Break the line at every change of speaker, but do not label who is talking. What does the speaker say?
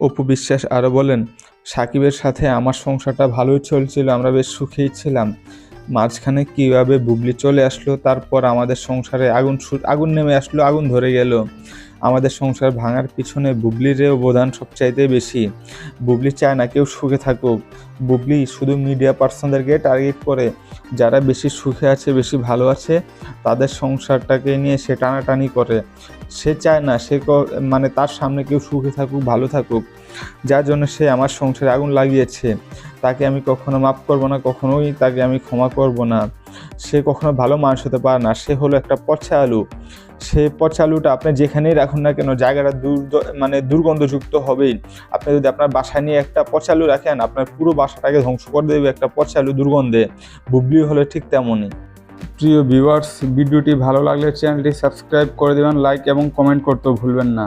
অপু বিশ্বাস আরও বলেন, সাকিবের সাথে আমার সংসারটা ভালোই চলছিল, আমরা বেশ সুখেই ছিলাম। মাঝখানে কীভাবে বুবলি চলে আসলো, তারপর আমাদের সংসারে আগুন আগুন নেমে আসলো, আগুন ধরে গেল। আমাদের সংসার ভাঙার পিছনে বুবলির অবদান সবচাইতে বেশি। বুবলি চায় না কেউ সুখে থাকুক। বুবলি শুধু মিডিয়া পার্সনদেরকে টার্গেট করে। যারা বেশি সুখে আছে, বেশি ভালো আছে, তাদের সংসারটাকে নিয়ে সে টানাটানি করে। সে চায় না সে মানে তার সামনে কেউ সুখে থাকুক, ভালো থাকুক। যার জন্য সে আমার সংসারে আগুন লাগিয়েছে। তাকে আমি কখনো মাফ করব না, কখনোই তাকে আমি ক্ষমা করব না। সে কখনো ভালো মানুষ হতে পারে না। সে হলো একটা পচা আলু। সে পচা আলুটা আপনি যেখানেই রাখুন না কেন, জায়গাটা দূর মানে দুর্গন্ধযুক্ত হবেই। আপনি যদি আপনার বাসায় নিয়ে একটা পচা আলু রাখেন, আপনার পুরো বাসাটাকে ধ্বংস করে দেবে একটা পচা আলু দুর্গন্ধে। বুবলি হলে ঠিক তেমনই। প্রিয় ভিউয়ার্স ভিডিওটি ভালো লাগলে চ্যানেলটি সাবস্ক্রাইব করে দেবেন লাইক এবং কমেন্ট করতেও ভুলবেন না।